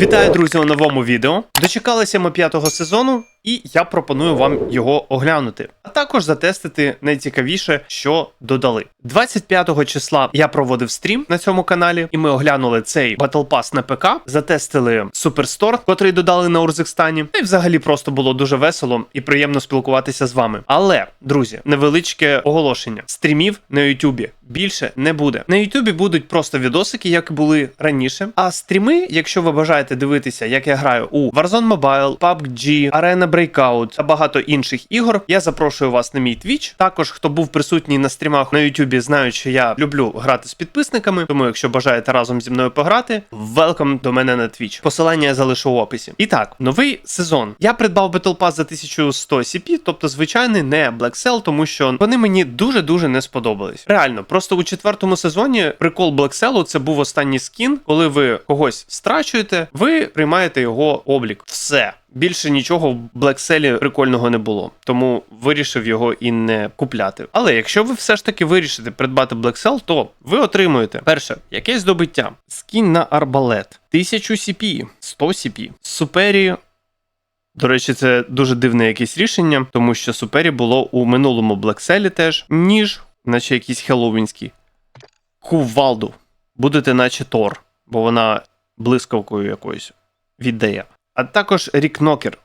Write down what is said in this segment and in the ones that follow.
Вітаю, друзі, у новому відео. Дочекалися ми п'ятого сезону, і я пропоную вам його оглянути, а також затестити найцікавіше, що додали. 25 числа я проводив стрім на цьому каналі, і ми оглянули цей Battle Pass на ПК, затестили Суперстор, котрий додали на Урзикстані. Та й взагалі просто було дуже весело і приємно спілкуватися з вами. Але, друзі, невеличке оголошення: стрімів на Ютубі більше не буде. На Ютубі будуть просто відосики, як були раніше. А стріми, якщо ви бажаєте дивитися, як я граю у Warzone Mobile, PUBG, Arena Breakout та багато інших ігор, я запрошую вас на мій Twitch. Також хто був присутній на стрімах на Ютубі, знають, що я люблю грати з підписниками. Тому, якщо бажаєте разом зі мною пограти, welcome до мене на Twitch. Посилання я залишу в описі. І так, новий сезон. Я придбав Battle Pass за 1100 CP, тобто звичайний не Black Cell, тому що вони мені дуже дуже не сподобались. Реально, просто у четвертому сезоні прикол Black Cell це був останній скін, коли ви когось страчуєте, ви приймаєте його облік. Все. Більше нічого в Cell прикольного не було, тому вирішив його і не купляти. Але якщо ви все ж таки вирішите придбати Cell, то ви отримуєте перше якесь здобуття. Скін на арбалет, 1000 CP, 100 CP, Супері. До речі, це дуже дивне якесь рішення, тому що Супері було у минулому Cell теж, ніж, наче якийсь хеллоуінський. Кувалду. Будете наче Тор, бо вона блискавкою якоюсь віддає. А також Рік Нокер.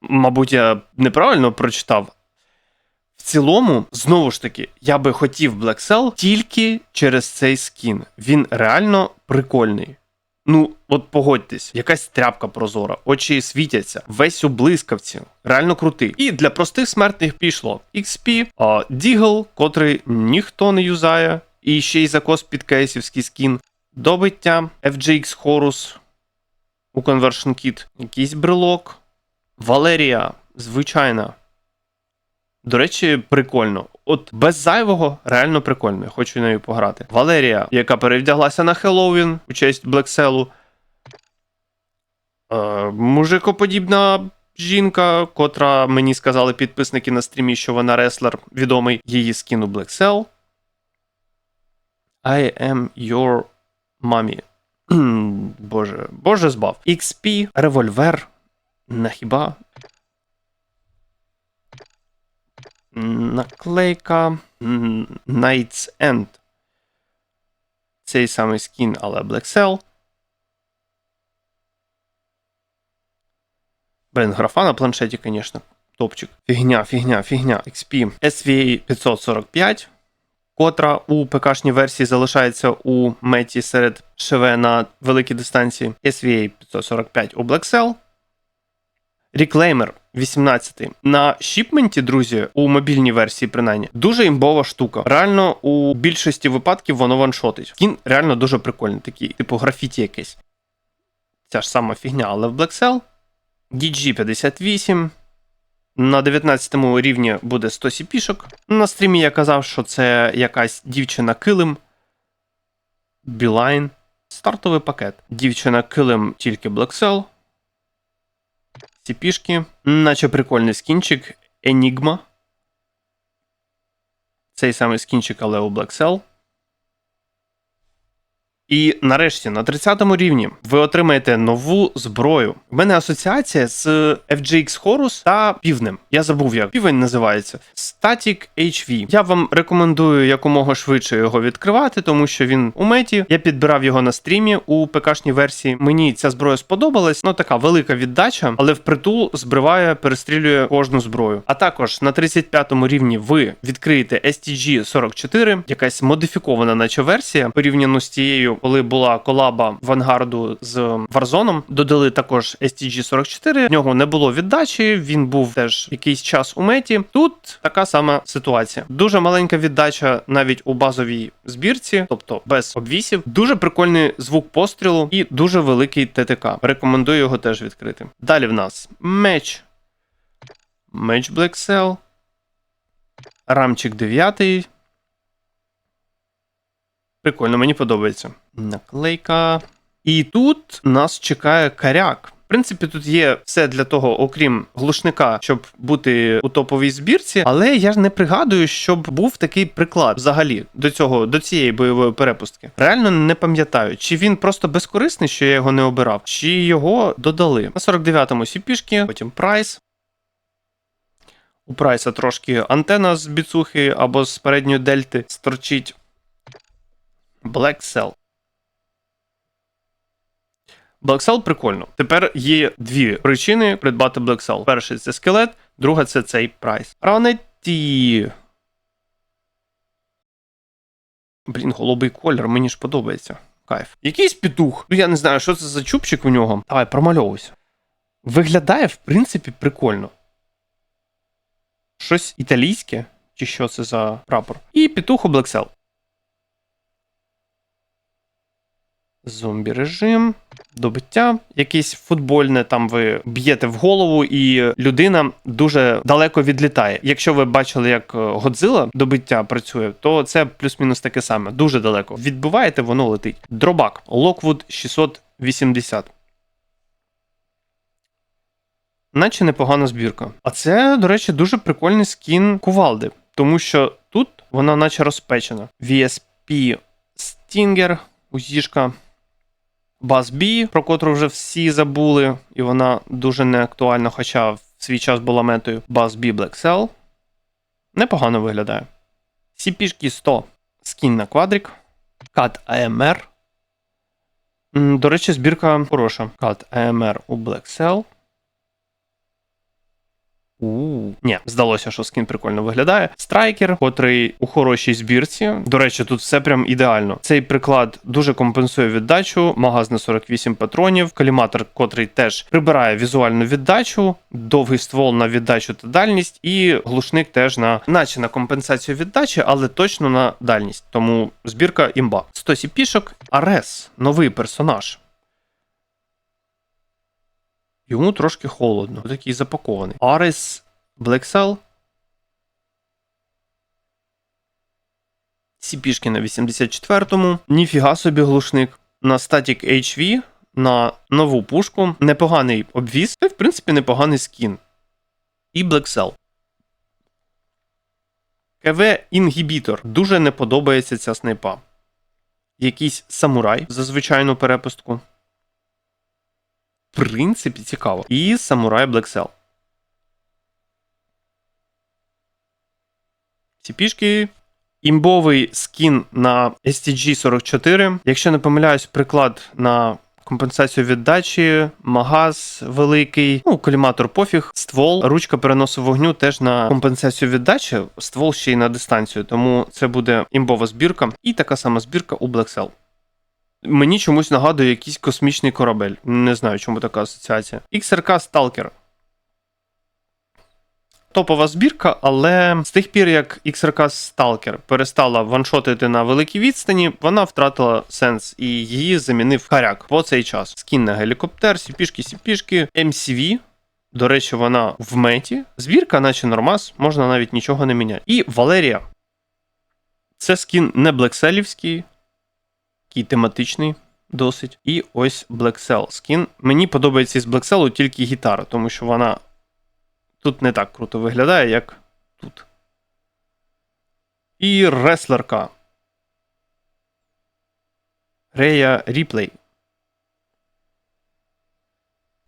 Мабуть, я неправильно прочитав. В цілому, знову ж таки, я би хотів Black Cell тільки через цей скін. Він реально прикольний. Ну, от погодьтесь, якась тряпка прозора, очі світяться, весь у блискавці, реально крутий. І для простих смертних пішло XP, а, Deagle, котрий ніхто не юзає, і ще й закос під кейсівський скін. Добиття, FGX Horus у Conversion Kit, якийсь брелок, Валерія, звичайна. До речі, прикольно. От без зайвого реально прикольно. Я хочу нею пограти. Валерія, яка перевдяглася на Хеллоуін у честь Блекселу. Е, мужикоподібна жінка, котра мені сказали підписники на стрімі, що вона реслер відомий. Її скину Black I am your mommy. Боже, Боже збав. XP, револьвер. На хіба? Наклейка Knights End. Цей самий скін, але Black Cell. Блін, графа на планшеті, звісно. Топчик. Фігня, фігня, фігня. XP SVA 545, котра у ПКшній версії залишається у меті серед ШВ на великій дистанції. SVA 545 у Black Cell. Reclaimer 18 на шіпменті, друзі, у мобільній версії, принаймні, дуже імбова штука. Реально, у більшості випадків воно ваншотить. Кін реально дуже прикольний, такий, типу графіті якесь. Ця ж сама фігня, але в Black Cell. DG 58. На 19 рівні буде 100 сіпішок. На стрімі я казав, що це якась дівчина килим. Білайн. Стартовий пакет. Дівчина килим тільки Black Cell. Ці наче прикольний скінчик Enigma. Цей самий скінчик, але у Black Cell. І нарешті на 30 рівні ви отримаєте нову зброю. У мене асоціація з FGX Horus та півнем. Я забув, як півень називається. Static HV. Я вам рекомендую якомога швидше його відкривати, тому що він у меті. Я підбирав його на стрімі у ПКшній версії. Мені ця зброя сподобалась. Ну така велика віддача, але впритул збриває, перестрілює кожну зброю. А також на 35 рівні ви відкриєте STG-44, якась модифікована, наче версія, порівняно з тією коли була колаба Вангарду з Warzone, додали також STG-44, в нього не було віддачі, він був теж якийсь час у меті. Тут така сама ситуація. Дуже маленька віддача навіть у базовій збірці, тобто без обвісів. Дуже прикольний звук пострілу і дуже великий ТТК. Рекомендую його теж відкрити. Далі в нас меч. Меч Black Cell. Рамчик 9. Прикольно, мені подобається. Наклейка. І тут нас чекає каряк. В принципі, тут є все для того, окрім глушника, щоб бути у топовій збірці, але я ж не пригадую, щоб був такий приклад взагалі до цього, до цієї бойової перепустки. Реально не пам'ятаю, чи він просто безкорисний, що я його не обирав, чи його додали. На 49-му сіпішки, потім прайс. У прайса трошки антена з біцухи або з передньої дельти сторчить. Black Cell. Black Cell прикольно. Тепер є дві причини придбати Black Cell. Перший це скелет, друга це цей прайс. Ранеті. Блін, голубий колір, мені ж подобається. Кайф. Якийсь петух. Ну я не знаю, що це за чубчик у нього. Давай, промальовуйся. Виглядає, в принципі, прикольно. Щось італійське, чи що це за прапор. І петух у Black Cell. Зомбі режим, добиття, якесь футбольне, там ви б'єте в голову, і людина дуже далеко відлітає. Якщо ви бачили, як Годзilla добиття працює, то це плюс-мінус таке саме. Дуже далеко. Відбиваєте, воно летить. Дробак Lockwood 680. Наче непогана збірка. А це, до речі, дуже прикольний скін кувалди, тому що тут вона наче розпечена. VSP Stinger, узішка. Бас B, про котру вже всі забули, і вона дуже не актуальна, хоча в свій час була метою. Бас Black Cell. Непогано виглядає. Сіпішки 100 скін на квадрик. Кат AMR. До речі, збірка хороша. Кат AMR у Black Cell. Ні, здалося, що скін прикольно виглядає. Страйкер, котрий у хорошій збірці. До речі, тут все прям ідеально. Цей приклад дуже компенсує віддачу, магаз на 48 патронів, каліматор, котрий теж прибирає візуальну віддачу, довгий ствол на віддачу та дальність, і глушник теж на наче на компенсацію віддачі, але точно на дальність. Тому збірка імба. 100 сіпішок, Арес, новий персонаж. Йому трошки холодно. Такий запакований. Арес Black Сіпішки на 84-му. Ніфіга собі глушник. На Static HV, на нову пушку. Непоганий обвіз. Це, в принципі, непоганий скін. І Black Cell. КВ Інгібітор. Дуже не подобається ця снайпа. Якийсь самурай за звичайну перепустку. Принципі, цікаво. І Samurai Black Cell. Ці пішки. Імбовий скін на STG-44. Якщо не помиляюсь, приклад на компенсацію віддачі, магаз великий, ну, коліматор пофіг, ствол, ручка переносу вогню теж на компенсацію віддачі, ствол ще й на дистанцію, тому це буде імбова збірка. І така сама збірка у Black Cell. Мені чомусь нагадує якийсь космічний корабель. Не знаю, чому така асоціація. XRK Stalker. Топова збірка, але з тих пір, як XRK Stalker перестала ваншотити на великій відстані, вона втратила сенс і її замінив харяк по цей час. Скін на гелікоптер, сіпішки, сіпішки, MCV. До речі, вона в меті. Збірка, наче нормас, можна навіть нічого не міняти. І Валерія. Це скін не блекселівський, такий тематичний досить. І ось Black Cell скін. Мені подобається із Black Cell тільки гітара, тому що вона тут не так круто виглядає, як тут. І реслерка. Рея Ріплей.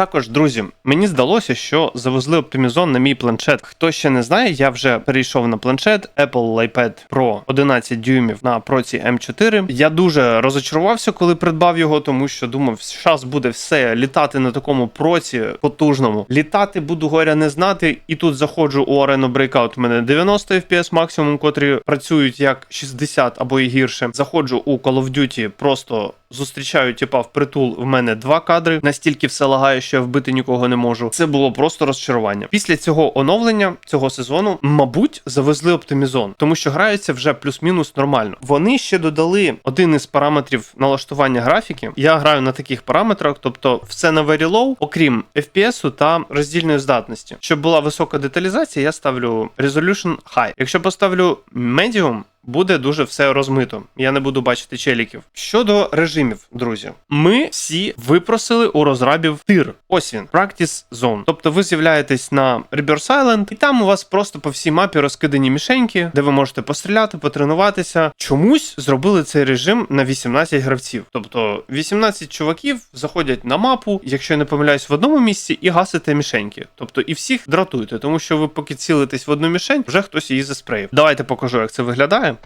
Також, друзі, мені здалося, що завезли оптимізон на мій планшет. Хто ще не знає, я вже перейшов на планшет Apple iPad Pro 11 дюймів на проці M4. Я дуже розочарувався, коли придбав його, тому що думав, зараз буде все літати на такому проці потужному. Літати буду горя не знати, і тут заходжу у арену Breakout, У мене 90 FPS максимум, котрі працюють як 60 або і гірше. Заходжу у Call of Duty, просто зустрічаю типа в притул. В мене два кадри. Настільки все лагає, що я вбити нікого не можу. Це було просто розчарування. Після цього оновлення цього сезону, мабуть, завезли оптимізон, тому що грається вже плюс-мінус нормально. Вони ще додали один із параметрів налаштування графіки. Я граю на таких параметрах, тобто все на very low, окрім FPS та роздільної здатності. Щоб була висока деталізація, я ставлю Resolution High. Якщо поставлю Medium, буде дуже все розмито. Я не буду бачити челіків. Щодо режимів, друзі, ми всі випросили у розрабів тир. Ось він, Practice Zone. Тобто ви з'являєтесь на Rebirth Island, і там у вас просто по всій мапі розкидані мішеньки, де ви можете постріляти, потренуватися. Чомусь зробили цей режим на 18 гравців. Тобто 18 чуваків заходять на мапу, якщо я не помиляюсь, в одному місці і гасите мішеньки. Тобто і всіх дратуєте, тому що ви поки цілитесь в одну мішень, вже хтось її заспреїв. Давайте покажу, як це виглядає.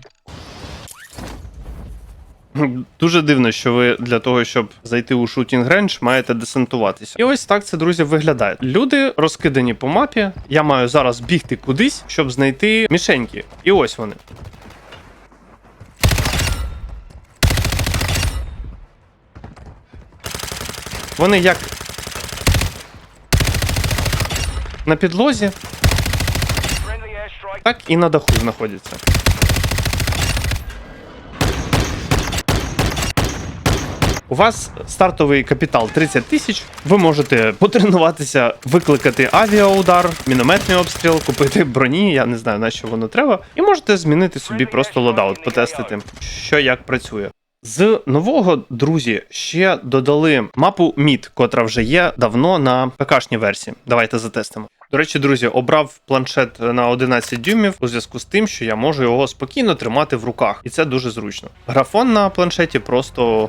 Дуже дивно, що ви для того, щоб зайти у шутінг рейндж, маєте десантуватися. І ось так це, друзі, виглядає. Люди розкидані по мапі. Я маю зараз бігти кудись, щоб знайти мішеньки. І ось вони. Вони як на підлозі, так і на даху знаходяться. У вас стартовий капітал 30 тисяч. Ви можете потренуватися, викликати авіаудар, мінометний обстріл, купити броні, я не знаю на що воно треба, і можете змінити собі просто лодаут, потестити, що як працює. З нового друзі ще додали мапу Мід, котра вже є давно на ПКшній версії. Давайте затестимо. До речі, друзі, обрав планшет на 11 дюймів у зв'язку з тим, що я можу його спокійно тримати в руках, і це дуже зручно. Графон на планшеті просто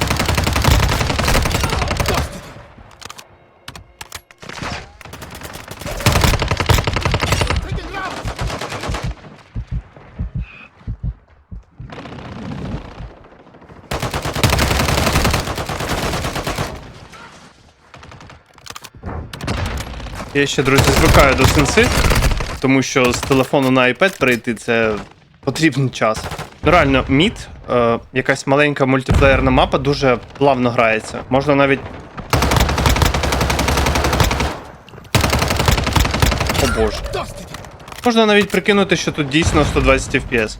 Я ще, друзі, звикаю до сенси, тому що з телефону на iPad перейти це потрібен час. Ну реально, мід, е, якась маленька мультиплеєрна мапа, дуже плавно грається. Можна навіть. О боже. Можна навіть прикинути, що тут дійсно 120 FPS.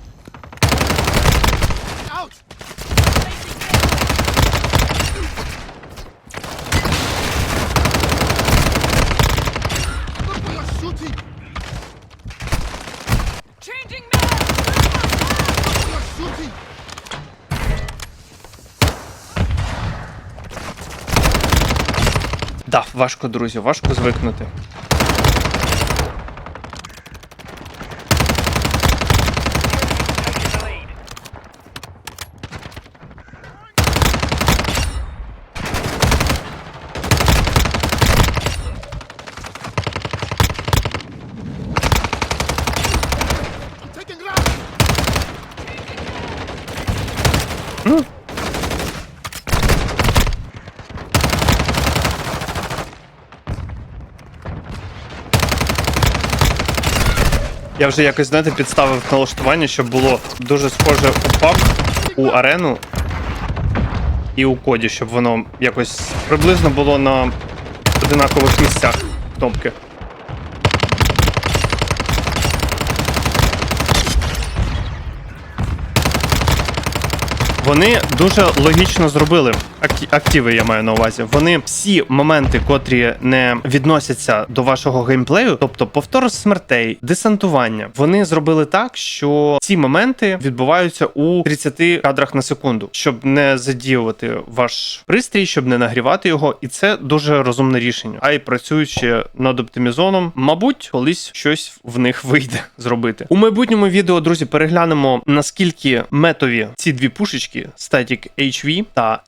Да, важко, друзі, важко звикнути. Я вже якось, знаєте, підставив налаштування, щоб було дуже схоже у PUBG, у арену і у коді, щоб воно якось приблизно було на одинакових місцях кнопки. Вони дуже логічно зробили активи, я маю на увазі. Вони всі моменти, котрі не відносяться до вашого геймплею, тобто повтор смертей, десантування, вони зробили так, що ці моменти відбуваються у 30 кадрах на секунду, щоб не задіювати ваш пристрій, щоб не нагрівати його, і це дуже розумне рішення. А й працюючи над оптимізоном, мабуть, колись щось в них вийде зробити. У майбутньому відео, друзі, переглянемо наскільки метові ці дві пушечки Static HV та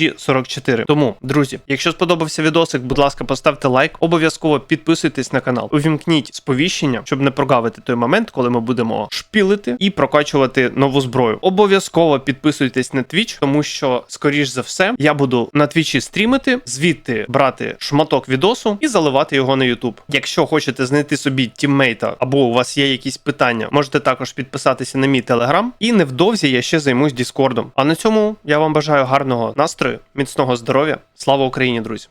STG-44. Тому, друзі, якщо сподобався відосик, будь ласка, поставте лайк, обов'язково підписуйтесь на канал, увімкніть сповіщення, щоб не прогавити той момент, коли ми будемо шпілити і прокачувати нову зброю. Обов'язково підписуйтесь на Twitch, тому що, скоріш за все, я буду на Твічі стрімити, звідти брати шматок відосу і заливати його на YouTube. Якщо хочете знайти собі тіммейта або у вас є якісь питання, можете також підписатися на мій телеграм. І невдовзі я ще займусь Діскордом. А на цьому я вам бажаю гарного настрою, міцного здоров'я. Слава Україні, друзі!